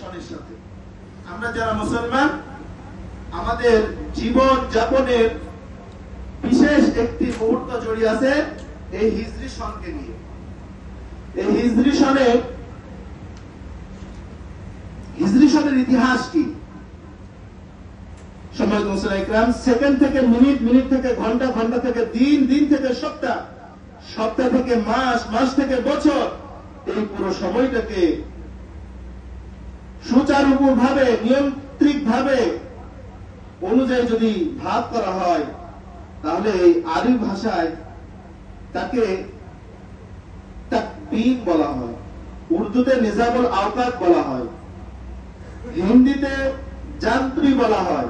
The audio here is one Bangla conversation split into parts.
হিজরি সাথে। আমরা যারা মুসলমান, আমাদের জীবন যাপনের বিশেষ একটি মুহূর্ত জড়িয়ে আছে এই হিজরি সনকে নিয়ে। এই হিজরি সনে, হিজরি সনের ইতিহাস কি? সম্মানিত ইকরাম, সেকেন্ড থেকে মিনিট মিনিট থেকে ঘণ্টা ঘণ্টা থেকে দিন দিন থেকে সপ্তাহ সপ্তাহ থেকে মাস মাস থেকে বছর, এই পুরো সময়টাকে সুচারুভাবে নিয়ন্ত্রিক ভাবে অনুযায়ী যদি ভাগ করা হয়, তাহলে এই আরবি ভাষায় তাকে বলা হয়। উর্দুতে নিজামুল আওকাত বলা হয়। হিন্দিতে যান্ত্রী বলা হয়।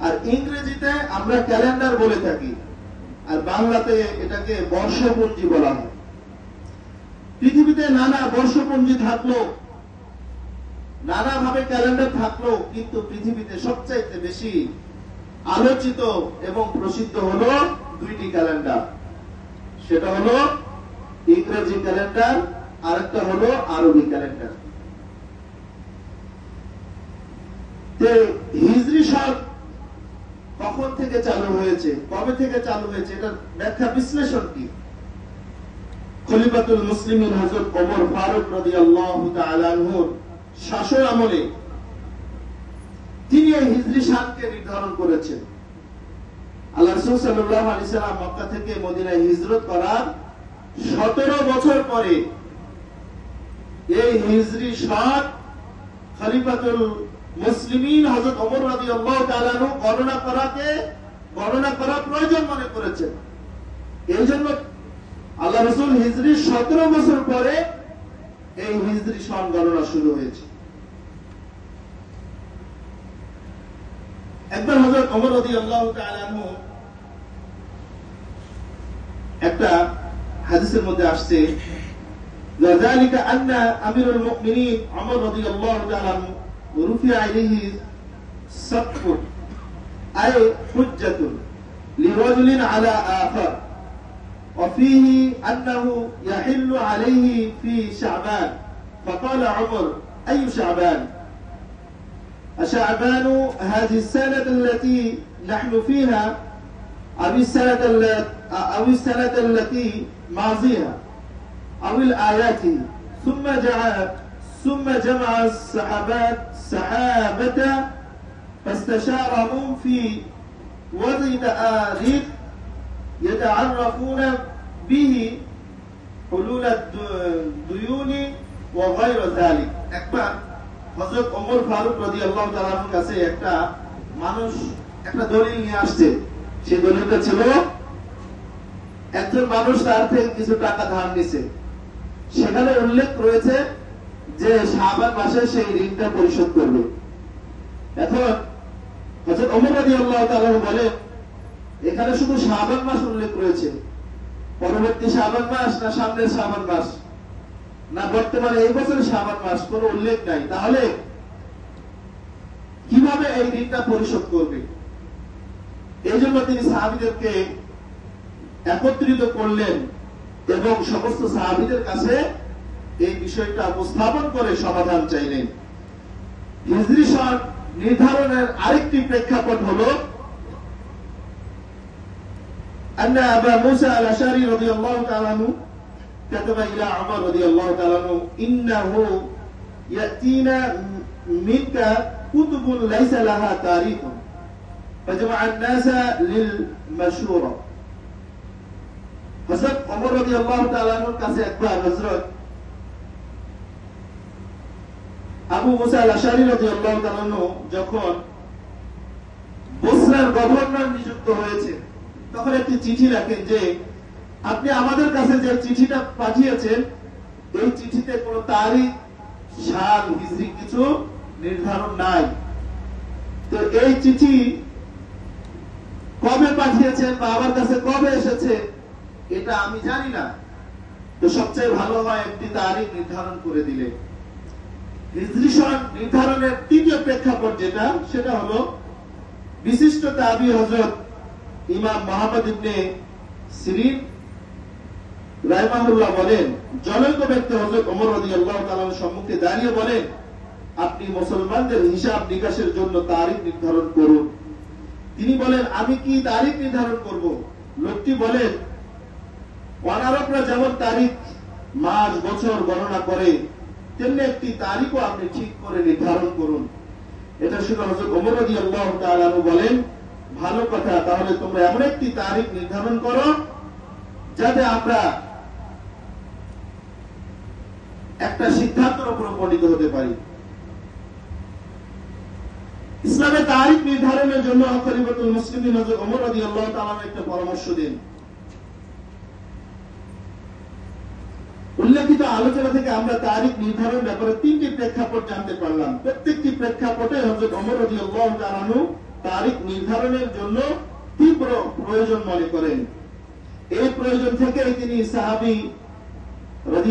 আর ইংরেজিতে আমরা ক্যালেন্ডার বলে থাকি। আর বাংলাতে এটাকে বর্ষপঞ্জি বলা হয়। পৃথিবীতে নানা বর্ষপঞ্জি থাকল। নানাভাবে ক্যালেন্ডার থাকল কিন্তু পৃথিবীতে সবচাইতে বেশি আলোচিত এবং প্রসিদ্ধ হলো দুইটি ক্যালেন্ডার সেটা হলো ইংরেজি ক্যালেন্ডার আর একটা হলো আরবি ক্যালেন্ডার হিজরি সাল কখন থেকে চালু হয়েছে, কবে থেকে চালু হয়েছে, এটার ব্যাখ্যা বিশ্লেষণ কি? খলিফাতুল মুসলিমিন হযরত ওমর ফারুক রাদিয়াল্লাহু তাআলা আনহুর শাসন আমলে তিনি এই হিজরি সালকে নির্ধারণ করেছেন। আল্লাহ মক্কা থেকে মদিনায় হিজরত করার 17 বছর পরে এই হিজরি খলিফাতুল মুসলিমিন রাদিয়াল্লাহু তাআলা আনহু গণনা করাকে গণনা করা প্রয়োজন মনে করেছেন। এই জন্য আল্লাহ রসুল হিজরি সতেরো বছর পরে এই হিজরি সন গণনা শুরু হয়েছে। একবার হজরত অমর রদি আল্লাহ আনহু একটা হাদিসের মধ্যে আসছে ذلك أن أمير المؤمنين عمر رضي الله تعالى عنه رفع إليه سقف أي حجة لرجل على آخر وفيه أنه يحل عليه في شعبان فقال عمر أي شعبان شعبان هذه السنة التي نحن فيها أو السنة أو السنة التي ماضيها أو الآيات ثم جعل ثم جمع الصحابات سحابة فاستشارهم في وضع تآريخ يتعرفون به حلول الديون وغير ذلك. أكبر. ওমর ফারুক রাদিয়াল্লাহু তাআলার কাছে একটা মানুষ, একটা দলিল নিয়ে আসছে। দলিলটা ছিল, একজন মানুষ তার থেকে কিছু টাকা ধার নিছে। সেখানে উল্লেখ রয়েছে যে শাবান মাসে সেই ঋণটা পরিশোধ করবে। এখন হযরত ওমর রাদিয়াল্লাহু তাআলা বলে এখানে শুধু শাবান মাস উল্লেখ রয়েছে। পরবর্তী শাবান মাস না সামনের শাবান মাস? না বর্তমানে এই বছরের শাবান মাস কোনো উল্লেখ নাই তাহলে কিভাবে এই ঋণটা পরিশোধ করবে এই জন্য তিনি সাহাবিদেরকে একত্রিত করলেন এবং সমস্ত সাহাবিদের কাছে এই বিষয়টা উপস্থাপন করে সমাধান চাইলেন হিজরি সন নির্ধারণের আরেকটি প্রেক্ষাপট হলো أن أبا موسى الأشعري رضي الله تعالى عنه كتب إلى عمر رضي الله تعالى عنه إنه يأتينا منك كتب ليس لها تاريخ فجمع الناس للمشورة হজরত অমর রদি আল্লাহ তালানোর কাছে একবার হজরত আবু মুসা আল আশারি রদি আল্লাহ তালানো যখন বসরার গভর্নর নিযুক্ত হয়েছে তখন একটি চিঠি রাখেন যে আপনি আমাদের কাছে যে চিঠিটা পাঠিয়েছেন, এই চিঠিতে কোন তারিখ, সাল হিজরি কিছু নির্ধারণ নাই। তো এই চিঠি কবে পাঠিয়েছেন বা আমার কাছে কবে এসেছে, এটা আমি জানি না। তো সবচেয়ে ভালো হয় একটি তারিখ নির্ধারণ করে দিলে। নির্ধারণের তৃতীয় প্রেক্ষাপট যেটা, সেটা হলো বিশিষ্ট তাবি হজরত ইমাম মোহাম্মদ ইবনে সিরিন রাইমাহুল্লাহ বলেন, জনৈক ব্যক্তি হজরত ওমর রাদিয়াল্লাহু তাআলার সম্মুখে দাঁড়িয়ে বলেন, আপনি মুসলমানদের হিসাব নিকাশের জন্য তারিখ নির্ধারণ করুন। তিনি বলেন, আমি কি তারিখ নির্ধারণ করব? লোকটি বলেন, অনারকরা যেমন তারিখ, মাস, বছর গণনা করে, তেমনি একটি তারিখও আপনি ঠিক করে নির্ধারণ করুন। এটা শুনে হজরত ওমর রাদিয়াল্লাহু তাআলা আনহু বলেন, ভালো কথা, তাহলে তোমরা এমন একটি তারিখ নির্ধারণ করো, যাতে আমরা একটা সিদ্ধান্তের উপর উপনীত হতে পারি। ইসলামের তারিখ নির্ধারণের জন্য খলিফাতুল তাআলা একটা পরামর্শ দেন। উল্লেখিত আলোচনা থেকে আমরা তারিখ নির্ধারণ ব্যাপারে তিনটি প্রেক্ষাপট জানতে পারলাম। প্রত্যেকটি প্রেক্ষাপটে হজরত অমর রাদিয়াল্লাহু তাআলা আনহু তারিখ নির্ধারণের জন্য তীব্র প্রয়োজন মনে করেন। এই প্রয়োজন থেকে তিনি সাহাবী রাদিয়াল্লাহু